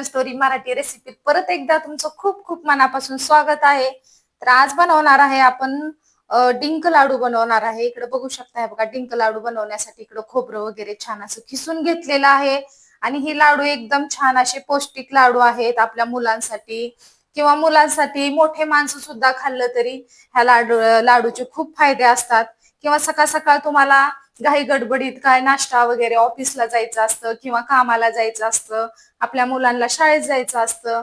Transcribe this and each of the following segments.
Kitchen story Marathi रेसिपीत परत एकदा तुमचं खूप खूप मनापासून स्वागत आहे. तर आज बनवणार आहे आपण डिंक लाडू बनवणार आहे. इकडे बघू शकता बघा डिंक लाडू बनवण्यासाठी इकडे खोबरं वगैरे छान असं खिसून घेतलेलं आहे. आणि हे लाडू एकदम छान असे पौष्टिक लाडू आहेत आपल्या मुलांसाठी. किंवा मुलांसाठी मोठे माणसं सुद्धा खाल्लं तरी ह्या लाडू लाडूचे खूप फायदे असतात. किंवा सकाळ सकाळ तुम्हाला घाई गडबडीत काय नाश्ता वगैरे ऑफिसला जायचं असतं किंवा कामाला जायचं असतं आपल्या मुलांना शाळेत जायचं असतं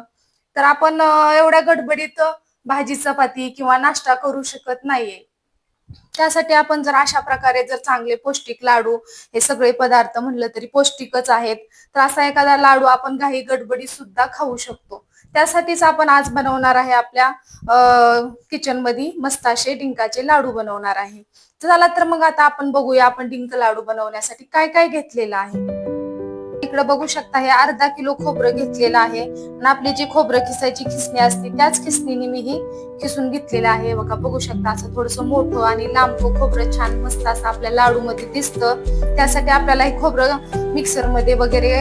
तर आपण एवढ्या गडबडीत भाजी चपाती किंवा नाश्ता करू शकत नाहीये. त्यासाठी आपण जर अशा प्रकारे जर चांगले पौष्टिक लाडू हे सगळे पदार्थ म्हणलं तरी पौष्टिकच आहेत. तर असा एखादा लाडू आपण घाई गडबडी सुद्धा खाऊ शकतो. त्यासाठीच आपण आज बनवणार आहे आपल्या किचनमध्ये मस्त असे डिंकाचे लाडू बनवणार आहे. चला तर मग आता आपण बघूया आपण डिंक लाडू बनवण्यासाठी काय काय घेतलेलं आहे. इकडे बघू शकता हे अर्धा किलो खोबरं घेतलेलं आहे. आणि आपली जी खोबरं खिसायची खिसणी असते त्याच खिसणीने मी ही खिसून घेतलेलं आहे. बघा बघू शकता असं थोडस मोठं आणि लांब खोबरं छान मस्त असं आपल्या लाडू मध्ये दिसतं. त्यासाठी आपल्याला हे खोबरं मिक्सरमध्ये वगैरे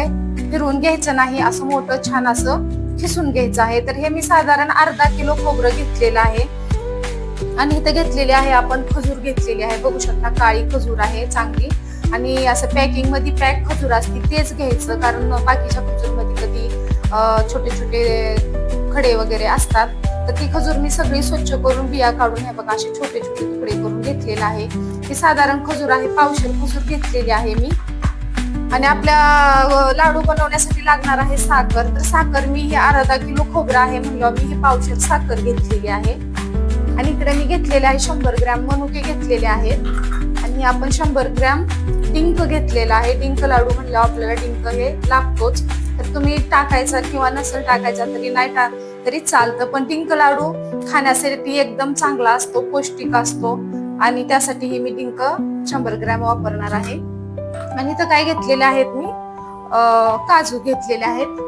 फिरवून घ्यायचं नाही असं मोठं छान असं खिसून घ्यायचं आहे. तर हे मी साधारण अर्धा किलो खोबरं घेतलेलं आहे. आणि इथं घेतलेले आहे आपण खजूर घेतलेली आहे. बघू शकता काळी खजूर आहे चांगली. आणि असं पॅकिंगमध्ये पॅक खजूर असते तेच घ्यायचं कारण बाकीच्या खजूरमध्ये कधी छोटे छोटे खडे वगैरे असतात तर ती खजूर मी सगळी स्वच्छ करून बिया काढून हे बघा असे छोटे छोटे तुकडे करून घेतलेलं आहे. ही साधारण खजूर आहे पावशेर खजूर घेतलेली आहे मी. आणि आपल्या लाडू बनवण्यासाठी लागणार आहे साखर. तर साखर मी हे अर्धा किलो खोबरं आहे म्हणलं मी हे पावशेर साखर घेतलेली आहे. आणि इकडे मी घेतलेले आहे शंभर ग्रॅम मनुके घेतलेले आहेत. आणि आपण शंभर ग्रॅम डिंक घेतलेला आहे. डिंक लाडू म्हणल्यावर आपल्याला डिंक हे लागतोच. तर तुम्ही टाकायचा किंवा नसेल टाकायचा तरी नाही टा तरी चालतं. पण डिंक लाडू खाण्यासाठी एकदम चांगला असतो पौष्टिक असतो. आणि त्यासाठी ही मी डिंक शंभर ग्रॅम वापरणार आहे. आणि इथं काय घेतलेले आहेत मी? काजू घेतलेले आहेत.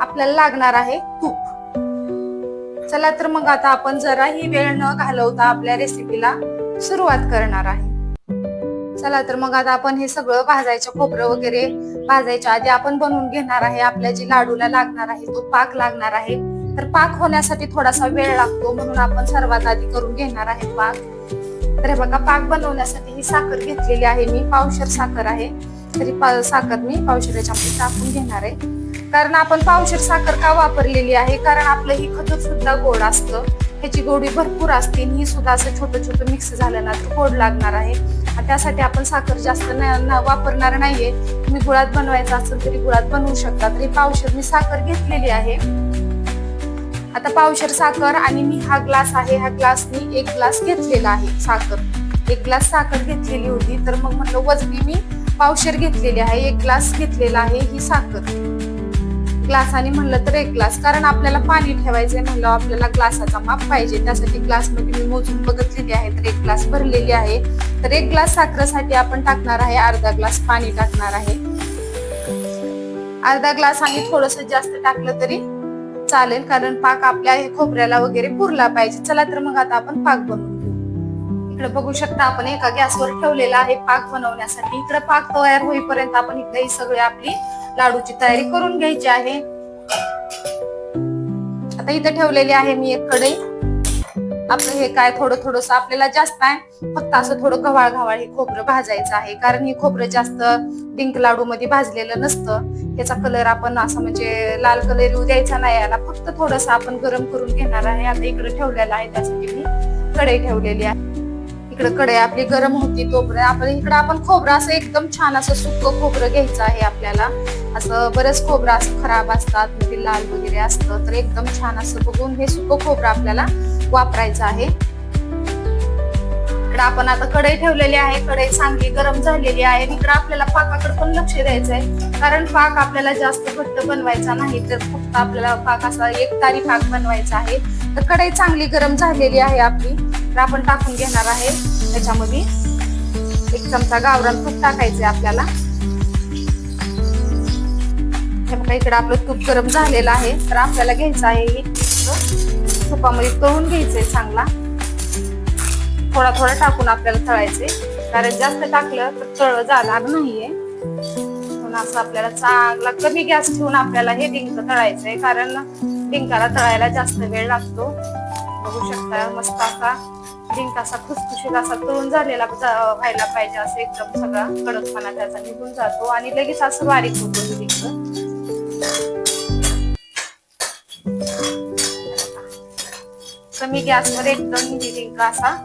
आपल्याला लागणार आहे तूप. चला तर मग आता आपण जराही वेळ न घालवता आपल्या रेसिपीला सुरुवात करणार आहे. चला तर मग आता आपण हे सगळं भाजायचं खोबरं वगैरे भाजायच्या आधी आपण बनवून घेणार आहे. आपल्या जी लाडूला लागणार आहे तो पाक लागणार आहे. तर पाक होण्यासाठी थोडासा वेळ लागतो म्हणून आपण सर्वात आधी करून घेणार आहे पाक. तर हे बघा पाक बनवण्यासाठी ही साखर घेतलेली आहे मी. पावशर साखर आहे. तरी पा- साखर मी पावशराच्या मध्ये टाकून घेणार आहे. कारण आपण पावशर साखर का वापरलेली आहे? कारण आपलं ही खजूर सुद्धा गोड असतं. ह्याची गोडी भरपूर असते आणि ही सुद्धा असं छोटं छोटं मिक्स झालं ना तर गोड लागणार आहे. आणि त्यासाठी आपण साखर जास्त न- वापरणार नाहीये. तुम्ही गुळात बनवायचं असेल तरी गुळात बनवू शकता. तरी पावशर मी साखर घेतलेली आहे. आता पावशर साखर आणि मी हा ग्लास आहे. हा ग्लास मी एक ग्लास घेतलेला आहे साखर. एक ग्लास साखर घेतलेली होती. तर मग म्हटलं वजनी मी पावशर घेतलेली आहे. एक ग्लास घेतलेला आहे ही साखर. ग्लासाने म्हणलं तर एक ग्लास कारण आपल्याला पाणी ठेवायचंय म्हणलं आपल्याला ग्लासाचा माप पाहिजे. त्यासाठी ग्लासमध्ये मी मोजून बघितलेली आहे. तर एक ग्लास भरलेली आहे. तर एक ग्लास साखरेसाठी आपण टाकणार आहे अर्धा ग्लास पाणी टाकणार आहे. अर्धा ग्लास आणि थोडस जास्त टाकलं तरी चालेल. कारण पाक आपल्या खोबऱ्याला वगैरे पुरला पाहिजे. चला तर मग आता आपण पाक बनवू इकडे बघू शकता आपण एका गॅसवर ठेवलेला आहे पाक बनवण्यासाठी. इकडे पाक तयार होईपर्यंत आपण इकडे ही सगळी आपली लाडूची तयारी करून घ्यायची आहे. आता इथे ठेवलेली आहे मी एक कढई. आपलं हे काय थोडं थोडस आपल्याला जास्त आहे. फक्त असं थोडं गव्हाळ गव्हाळ हे खोबरं भाजायचं आहे. कारण हे खोबरं जास्त डिंक लाडू मध्ये भाजलेलं नसतं. त्याचा कलर आपण असं म्हणजे लाल कलर येऊ द्यायचा नाही. याला फक्त थोडस आपण गरम करून घेणार आहे. आता इकडे ठेवलेलं आहे. त्यासाठी मी कढई ठेवलेली आहे. इकडे कढई आपली गरम होती तोपर्यंत आपण इकडं आपण खोबरं असं एकदम छान असं सुक्क खोबरं घ्यायचं आहे आपल्याला. असं बरंच खोबरं असं खराब असतात म्हणजे लाल वगैरे असतं तर एकदम छान असं बघून हे सुक्क खोबरं आपल्याला वापरायचं आहे. इकडं आपण आता कढई ठेवलेली आहे कढई चांगली गरम झालेली आहे. इकडं आपल्याला पाकाकडे पण लक्ष द्यायचं आहे कारण पाक आपल्याला जास्त घट्ट बनवायचा नाही तर फक्त आपल्याला पाक असा एक तारी पाक बनवायचा आहे. तर कढई चांगली गरम झालेली आहे आपली. तर आपण टाकून घेणार आहे. त्याच्यामध्ये एक चमचा गावरान तूप टाकायचंय आपल्याला. हे बघा इकडे आपलं तूप गरम झालेलं आहे. तर आपल्याला घ्यायचं आहे हे तुपामध्ये तळून घ्यायचंय चांगला. थोडा थोडा टाकून आपल्याला तळायचे कारण जास्त टाकलं तर तळ जाणार नाहीये. म्हणून असं आपल्याला चांगला कमी गॅस ठेवून आपल्याला हे डिंक तळायचंय. कारण डिंकाला तळायला जास्त वेळ लागतो. बघू शकता मस्त असा डिंक असा खुसखुशीत असा तळून झालेला व्हायला पाहिजे असं एकदम सगळा कडकपणा त्याचा निघून जातो आणि लगेच असं बारीक होतो हे डिंक कमी गॅसवर एकदम ही डिंक असा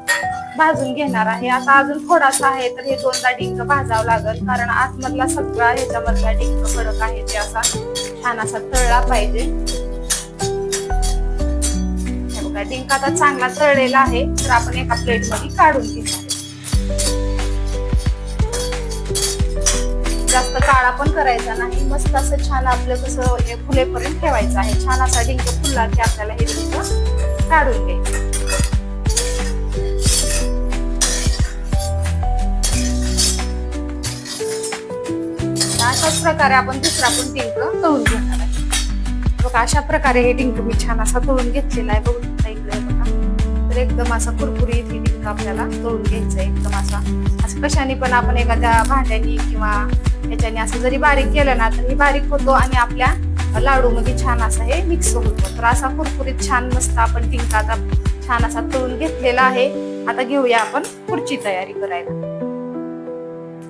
भाजून घेणार आहे. आता अजून थोडासा आहे तर हे दोनदा डिंक भाजावं लागेल कारण आतमधला सगळा ह्याच्यामधला डिंक कडक आहे ते असा छान असा तळला पाहिजे. बघा डिंक आता चांगला तळलेला आहे तर आपण एका प्लेटमध्ये काढून घेणार जास्त काळा पण करायचा नाही मस्त असं छान आपलं कसं हे फुलेपर्यंत ठेवायचं आहे. छान असा डिंक फुलला की आपल्याला हे डिंक काढून घ्यायचं. अशाच प्रकारे आपण दुसरा पण टिंक तळून घेणार आहे. बघा अशा प्रकारे हे टिंक मी छान असा तळून घेतलेला आहे. बघून तर एकदम असा कुरकुरीत डिंक आपल्याला तळून घ्यायचं आहे एकदम असा. असं कशाने पण आपण एखाद्या भांड्यानी किंवा ह्याच्याने असं जरी बारीक केलं ना तर हे बारीक होतो आणि आपल्या लाडू मध्ये छान असं हे मिक्स होतो. तर असा कुरकुरीत छान मस्त आपण डिंक आता छान असा तळून घेतलेला आहे. आता घेऊया आपण पुढची तयारी करायला.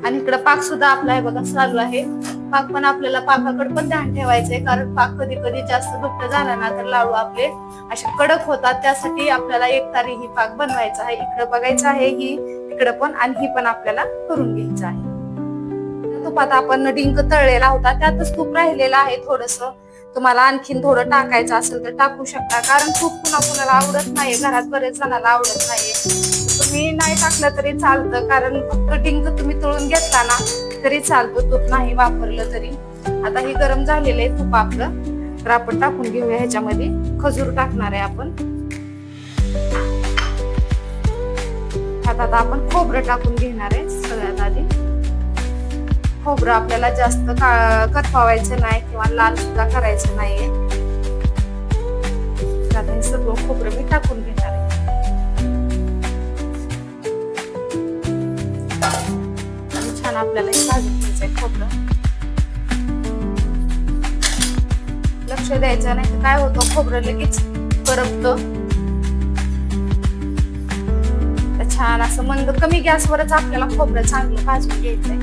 आणि इकडं पाक सुद्धा आपला आहे बघा चालू आहे. पाक पण आपल्याला पाकाकडे पण ध्यान ठेवायचंय कारण पाक कधी कधी जास्त घट्ट झाला ना तर लाडू आपले असे कडक होतात. त्यासाठी आपल्याला एक तारी ही पाक बनवायचा आहे. इकडं बघायचं आहे ही इकडं पण आणि ही पण आपल्याला करून घ्यायचं आहे. तुपात आपण डिंक तळलेला होता त्यातच तूप राहिलेलं आहे थोडस. तुम्हाला आणखीन थोडं टाकायचं असेल तर टाकू शकता कारण तूप कुणा कुणाला आवडत नाही घरात बरेच जणांना आवडत नाहीये. तुम्ही नाही टाकलं तरी चालतं कारण फक्त तुम्ही तळून घेतला ना तरी चालतं. तूप नाही वापरलं तरी. आता हे गरम झालेलं आहे तूप आपलं. तर आपण टाकून घेऊया ह्याच्यामध्ये. खजूर टाकणार आहे आपण. आता आपण खोबरं टाकून घेणार आहे सगळ्यात आधी. खोबरं आपल्याला जास्त का नाही किंवा लाल सुद्धा करायचं नाहीये. आता हे सगळं खोबरं मी टाकून घेणार आपल्याला हे भाजून घ्यायचंय खोबरं. लक्ष द्यायचं नाही तर काय होतं? खोबरं लगेच करपत. छान असं मंद कमी गॅसवरच आपल्याला खोबरं चांगलं भाजून घ्यायचंय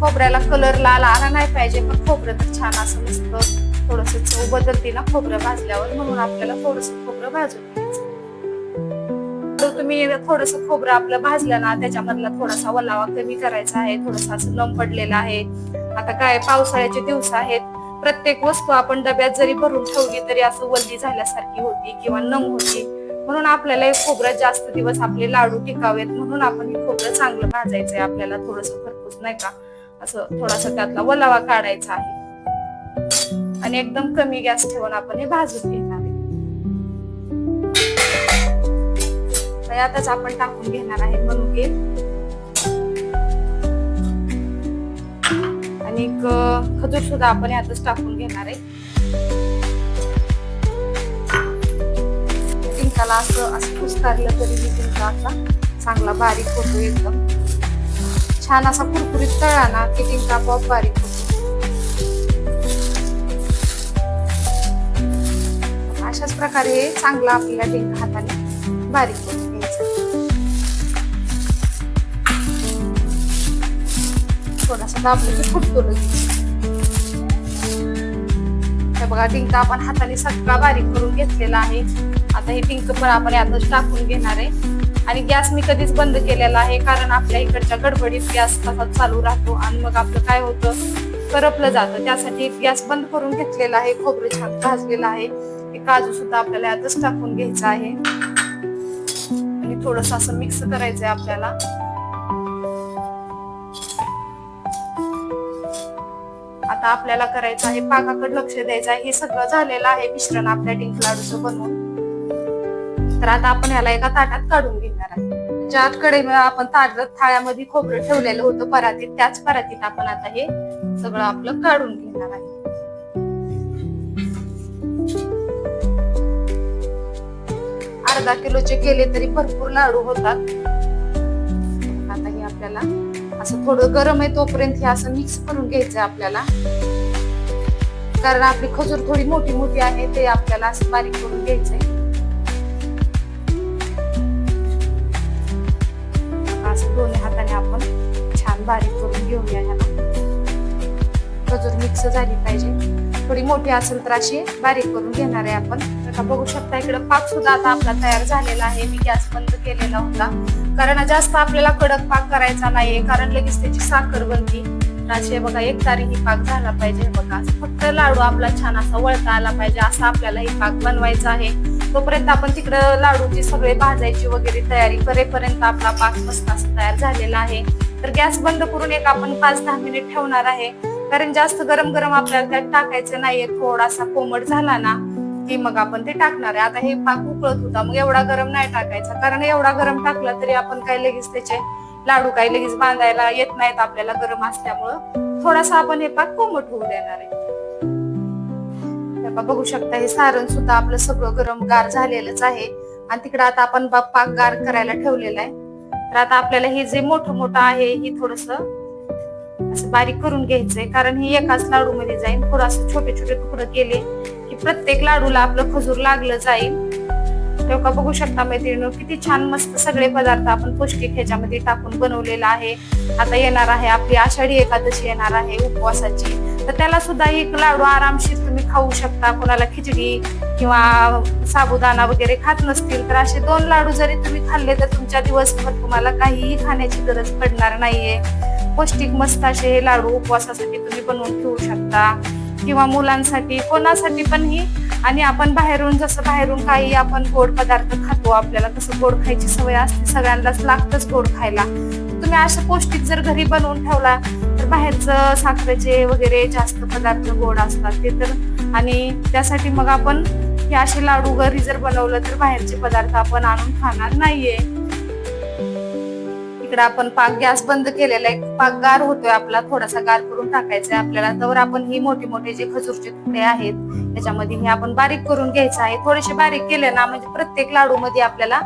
खोबऱ्याला कलर लाल आला नाही पाहिजे पण खोबरं तर छान असं मस्त थोडस चव बदलते ना खोबरं भाजल्यावर म्हणून आपल्याला थोडस खोबरं भाजून घ्यायचं मी तुम्ही थोडस खोबरं आपलं भाजलं ना त्याच्यामधला थोडासा ओलावा कमी करायचा आहे थोडासा असं लंब पडलेला आहे. आता काय पावसाळ्याचे दिवस आहेत. प्रत्येक वस्तू आपण डब्यात जरी भरून ठेवली तरी असं वल्ली झाल्यासारखी होती किंवा नम होती. म्हणून आपल्याला हे खोबरं जास्त दिवस आपले लाडू टिकावेत म्हणून आपण हे खोबरं चांगलं भाजायचंय. आपल्याला थोडस खरपूस नाही का? असं थोडासा त्यातला ओलावा काढायचा आहे. आणि एकदम कमी गॅस ठेवून आपण हे भाजून घेऊ. यातच आपण टाकून घेणार आहे मनुके. आणि खजूर सुद्धा आपण यातच टाकून घेणार आहे. त्याला असं असं कुस्तारलं तरी मी डिंका असा चांगला बारीक होतो एकदम. छान असा कुरकुरीत तळा ना की तिंका आपोआप बारीक होतो. अशाच प्रकारे चांगला आपल्याला टिंका हाताने बारीक होतो. घ्यायचं दाबलं की फुटतो लगेच बघा डिंक आपण हाताने सगळा बारीक करून घेतलेला आहे आता हे डिंक पण आपण यातच टाकून घेणार आहे आणि गॅस मी कधीच बंद केलेला आहे कारण आपल्या इकडच्या गडबडीत गॅस तसाच चालू राहतो आणि मग आपलं काय होतं करपलं जातं त्यासाठी गॅस बंद करून घेतलेला आहे खोबरं छान भाजलेलं आहे हे काजू सुद्धा आपल्याला यातच टाकून घ्यायचं आहे आणि थोडस असं मिक्स करायचंय आपल्याला आता आपल्याला करायचं आहे पाकाकडे लक्ष द्यायचं आहे. हे सगळं झालेलं आहे मिश्रण आपल्या डिंक लाडूचं बनवून. तर आता आपण याला एका ताटात काढून घेणार आहे. ज्याकडे आपण ताट थाळ्यामध्ये खोबरं ठेवलेलं होतं परातीत त्याच परातीत आपण आता हे सगळं आपलं काढून घेणार आहे. अर्धा किलोचे केले तरी भरपूर लाडू होतात. आता हे आपल्याला असं थोडं गरम आहे तोपर्यंत हे असं मिक्स करून घ्यायचं आपल्याला. कारण आपली खजूर थोडी मोठी मोठी आहे ते आपल्याला असं बारीक करून घ्यायचंय. असं दोन्ही हाताने आपण छान बारीक करून घेऊया ह्याला. खजूर मिक्स झाली पाहिजे. थोडी मोठी असेल तर अशी बारीक करून घेणार आहे आपण. आता बघू शकता इकडं पाक सुद्धा आता आपला तयार झालेला आहे. मी गॅस बंद केलेला होता. कारण जास्त आपल्याला कडक पाक करायचा नाहीये. कारण लगेच त्याची साखर बनती. असे बघा एक तारीही पाक झाला पाहिजे. बघा फक्त लाडू आपला छान असा वळता आला पाहिजे. असा आपल्याला हे पाक बनवायचा आहे. तोपर्यंत आपण तिकडं लाडूची सगळे भाजायची वगैरे तयारी करेपर्यंत आपला पाक मस्त असा तयार झालेला आहे. तर गॅस बंद करून एक आपण पाच दहा मिनिट ठेवणार आहे. कारण जास्त गरम गरम आपल्याला त्यात टाकायचं नाहीये. थोडासा कोमट झाला ना की मग आपण ते टाकणार आहे. आता हे पाक उकळत होता मग एवढा गरम नाही टाकायचा. कारण एवढा गरम टाकला तरी आपण काय लगेच त्याचे लाडू काही लगेच बांधायला येत नाहीत आपल्याला गरम असल्यामुळं. थोडासा आपण हे पाक कोमट होऊ देणार आहे. बघू शकता हे सारण सुद्धा आपलं सगळं गरम गार झालेलंच आहे. आणि तिकडे आता आपण पाक गार करायला ठेवलेला आहे. तर आता आपल्याला हे जे मोठं मोठं आहे हे थोडस असं बारीक करून घ्यायचंय. कारण ही एकाच लाडू मध्ये जाईल थोडस छोटे छोटे तुकडे केले. प्रत्येक लाडूला आपलं खजूर लागलं जाईल. तेव्हा बघू शकता मैत्रिणी किती छान मस्त सगळे पदार्थ आपण पौष्टिक ह्याच्यामध्ये टाकून बनवलेला आहे. आता येणार आहे आपली आषाढी एकादशी येणार आहे उपवासाची. तर त्याला सुद्धा एक लाडू आरामशीर तुम्ही खाऊ शकता. कोणाला खिचडी किंवा साबुदाणा वगैरे खात नसतील तर असे दोन लाडू जरी तुम्ही खाल्ले तर तुमच्या दिवसभर तुम्हाला काहीही खाण्याची गरज पडणार नाहीये. पौष्टिक मस्त असे हे लाडू उपवासासाठी तुम्ही बनवून ठेवू शकता. किंवा मुलांसाठी कोणासाठी पण ही. आणि आपण बाहेरून जसं बाहेरून काही आपण गोड पदार्थ खातो आपल्याला तसं गोड खायची सवय असते. सगळ्यांनाच लागतच गोड खायला. तुम्ही असं पौष्टिक जर घरी बनवून ठेवला तर बाहेरचं साखरेचे वगैरे जास्त पदार्थ गोड असतात ते तर. आणि त्यासाठी मग आपण हे असे लाडू घरी जर बनवलं तर बाहेरचे पदार्थ आपण आणून खाणार नाहीये. इकडे आपण पाक गॅस बंद केलेला आहे. पाक गार होतोय आपला थोडासा गार करून टाकायचा आहे आपल्याला. तर आपण ही मोठे मोठे जे खजूरचे तुकडे आहेत त्याच्यामध्ये हे आपण बारीक करून घ्यायचं आहे. थोडेसे बारीक केले ना म्हणजे प्रत्येक लाडू मध्ये आपल्याला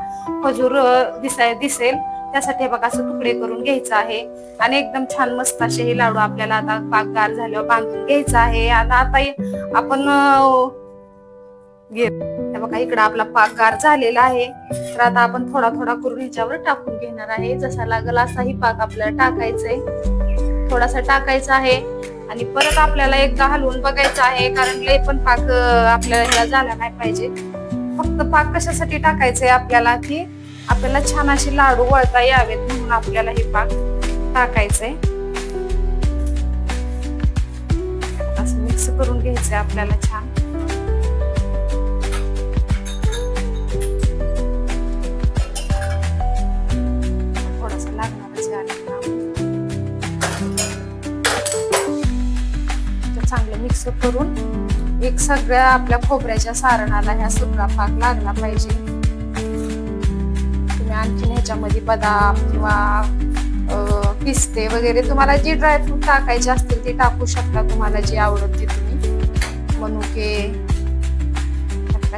खजूर दिसाय दिसेल. त्यासाठी हे बघा असं तुकडे करून घ्यायचं आहे. आणि एकदम छान मस्त असे हे लाडू आपल्याला आता पाक गार झाल्यावर बांधून घ्यायचं आहे. आणि आता आपण अं, घे हे बघा इकडं आपला पाक गार झालेला आहे. तर आता आपण थोडा थोडा करून ह्याच्यावर टाकून घेणार आहे. जसा लागल असाही पाक आपल्याला टाकायचा थोडासा टाकायचा आहे. आणि परत आपल्याला एकदा हलवून बघायचं आहे कारण लय पण पाक आपल्याला ह्याला झाला नाही पाहिजे. फक्त पाक कशासाठी टाकायचंय आपल्याला की आपल्याला छान असे लाडू वळता यावेत म्हणून आपल्याला हे पाक टाकायचंय. असं मिक्स करून घ्यायचंय आपल्याला छान. मिक्स करून एक सगळ्या आपल्या खोबऱ्याच्या सारणाला ह्या सुका पाक लागला पाहिजे. तुम्ही आणखीन ह्याच्यामध्ये बदाम किंवा पिस्ते वगैरे तुम्हाला जे ड्रायफ्रूट टाकायचे असतील ते टाकू शकता तुम्हाला जे आवडत ते तुम्ही. मनुके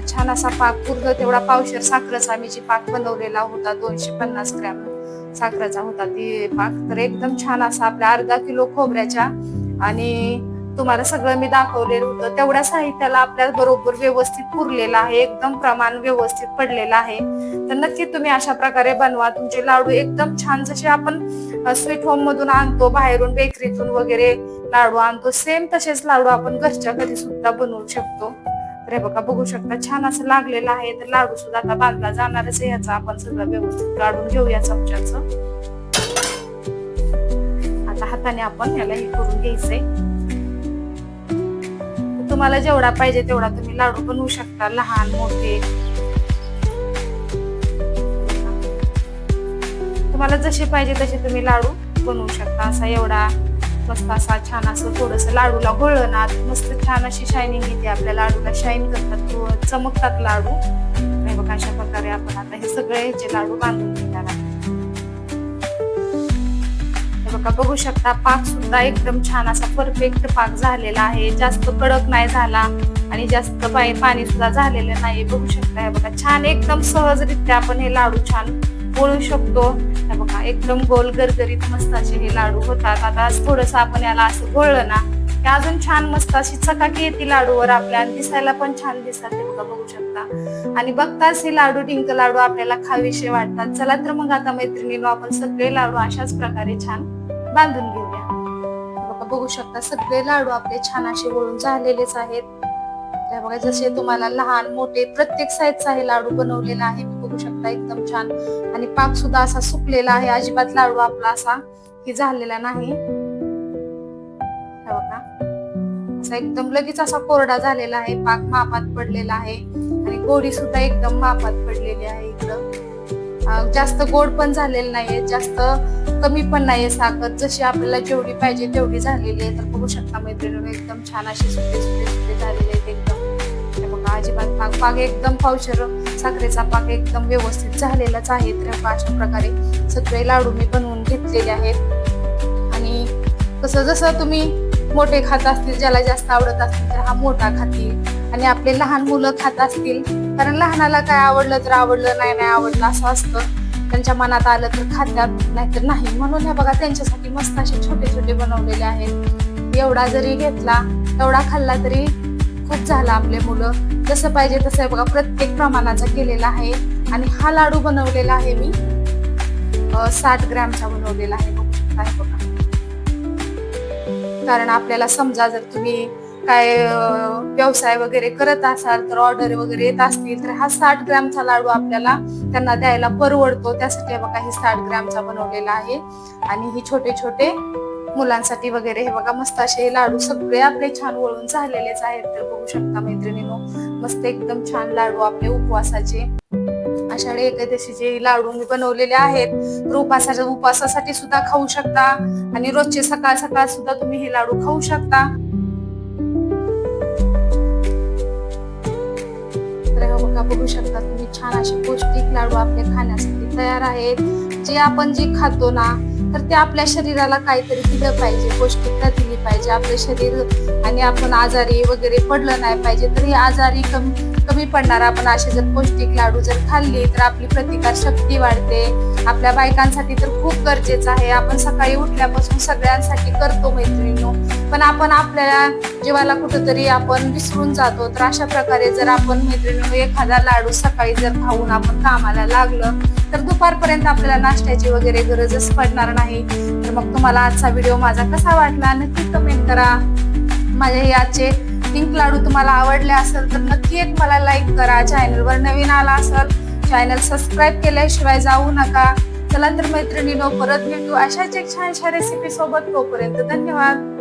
छान असा पाक पूर्ण तेवढा पावशेर साखरेचा मी जी पाक बनवलेला होता दोनशे पन्नास ग्रॅम साखरेचा होता ती पाक. तर एकदम छान असा आपल्या अर्धा किलो खोबऱ्याच्या आणि तुम्हाला सगळं मी दाखवलेलं होतं. तेवढ्या साहित्याला आपल्या बरोबर व्यवस्थित पुरलेलं आहे. एकदम प्रमाण व्यवस्थित पडलेलं आहे. तर नक्की तुम्ही अशा प्रकारे बनवा. तुमचे लाडू एकदम छान जसे आपण स्वीट होम मधून आणतो बाहेरून बेकरीतून वगैरे लाडू आणतो सेम तसेच लाडू आपण घरच्या घरी सुद्धा बनवू शकतो. तर हे बघा बघू शकता छान असं लागलेलं आहे. तर लाडू सुद्धा आता बांधला जाणारच आहे. याचा आपण सगळं व्यवस्थित काढून घेऊया चमच्याचं. आता हाताने आपण याला हे करून घ्यायचंय. तुम्हाला जेवढा पाहिजे तेवढा तुम्ही लाडू बनवू शकता लहान मोठे. तुम्हाला जसे पाहिजे तसे तुम्ही लाडू बनवू शकता. असा एवढा मस्त असा छान असं थोडस लाडूला गोळणार मस्त छान अशी शायनिंग येते आपल्या लाडूला. शाईन करतात चमकतात लाडू. बघा अशा प्रकारे आपण आता हे सगळे जे लाडू बांधून घेणार आहोत. बघू शकता पाक सुद्धा एकदम छान असा परफेक्ट पाक झालेला आहे. जास्त कडक नाही झाला आणि जास्त पाय- पाणी सुद्धा झालेलं नाही बघू शकता हे बघा छान एकदम सहजरित्या आपण हे लाडू छान पोळू शकतो. हे बघा एकदम गोल गरगरीत मस्त असे हे लाडू होतात. आता थोडस आपण याला असं गोळलं ना की अजून छान मस्त अशी चकाकी येते लाडूवर आपल्या आणि दिसायला पण छान दिसतात ते बघा बघू शकता. आणि बघताच हे लाडू डिंक लाडू आपल्याला खाविषयी वाटतात. चला तर मग आता मैत्रिणीनो आपण सगळे लाडू अशाच प्रकारे छान बांधून घेऊया. बघा बघू शकता सगळे लाडू आपले छान असे वळून झालेलेच आहेत. हे बघा जसे तुम्हाला लहान मोठे प्रत्येक साईजचा हे लाडू बनवलेला आहे बघू शकता एकदम छान. आणि पाक सुद्धा असा सुकलेला आहे अजिबात लाडू आपला असा हे झालेला नाही. बघा. असा एकदम लगेच असा कोरडा झालेला आहे पाक मापात पडलेला आहे. आणि गोडी सुद्धा एकदम मापात पडलेली आहे इकडं. जास्त गोड पण झालेलं नाहीये जास्त कमी पण नाहीये साखर. जशी आपल्याला जेवढी पाहिजे तेवढी झालेली आहे. तर बघू शकता मैत्रिणी एकदम छान अशी सुटे सुटे सुटे झालेले आहेत एकदम. बघा अजिबात पाक पाक एकदम पावशर साखरेचा पाक एकदम व्यवस्थित झालेलाच आहे. तर अशा प्रकारे सगळे लाडू मी बनवून घेतलेले आहेत. आणि कसं जसं तुम्ही मोठे खात असतील ज्याला जास्त आवडत असतील तर हा मोठा खातील. आणि आपले लहान मुलं खात असतील. कारण लहानाला काय आवडलं तर आवडलं नाही नाही आवडलं असं असतं. त्यांच्या मनात आलं तर खात्यात नाहीतर नाही. म्हणून हे बघा त्यांच्यासाठी मस्त असे छोटे छोटे बनवलेले आहेत. एवढा जरी घेतला एवढा खाल्ला तरी खूप झाला आपले मुलं. जसं पाहिजे तसं हे बघा प्रत्येक प्रमाणाचा केलेला आहे. आणि हा लाडू बनवलेला आहे मी. साठ ग्रॅमचा बनवलेला आहे. बघू शकता बघा. कारण आपल्याला समजा जर तुम्ही काय व्यवसाय वगैरे करत असाल तर ऑर्डर वगैरे येत असतील तर हा साठ ग्रॅमचा लाडू आपल्याला त्यांना द्यायला परवडतो. त्यासाठी बघा हे साठ ग्रॅमचा बनवलेला आहे. आणि ही छोटे छोटे मुलांसाठी वगैरे हे बघा मस्त असे लाडू सगळे आपले छान वळून झालेलेच आहेत. तर बघू शकता मैत्रिणीनो मस्त एकदम छान लाडू आपले उपवासाचे. आषाढी एकादशीचे लाडू मी बनवलेले आहेत तर उपासाच्या उपवासासाठी सुद्धा खाऊ शकता. आणि रोजचे सकाळ सकाळ सुद्धा तुम्ही हे लाडू खाऊ शकता. बघा बघू शकता तुम्ही छान असे पौष्टिक लाडू आपले खाण्यासाठी तयार आहेत. जे आपण जे खातो ना तर ते आपल्या शरीराला काहीतरी दिलं पाहिजे पौष्टिकता पाहिजे आपलं शरीर आणि आपण आजारी वगैरे पडलं नाही पाहिजे तरी आजारी कमी कमी पडणार. आपण असे जर पौष्टिक लाडू जर खाल्ले तर आपली प्रतिकार शक्ती वाढते. आपल्या बायकांसाठी तर खूप गरजेचं आहे. आपण सकाळी उठल्यापासून सगळ्यांसाठी करतो मैत्रिणीनो. पण आपण आपल्या जीवाला कुठंतरी आपण विसरून जातो. तर अशा प्रकारे जर आपण मैत्रिणीनो एखादा लाडू सकाळी जर खाऊन आपण कामाला लागलं तर दुपारपर्यंत आपल्याला नाश्त्याची वगैरे गरजच पडणार नाही. तर मग तुम्हाला आजचा व्हिडिओ माझा कसा वाटला? नक्की कमेंट करा. माझ्या याचे पिंक लाडू तुम्हाला आवडले असेल तर नक्की एक मला लाईक करा. चॅनलवर नवीन आला असेल चॅनल सबस्क्राईब केल्याशिवाय जाऊ नका. चला तर मैत्रिणीनो परत भेटू अशाच एक छानशा रेसिपी सोबत तोपर्यंत धन्यवाद.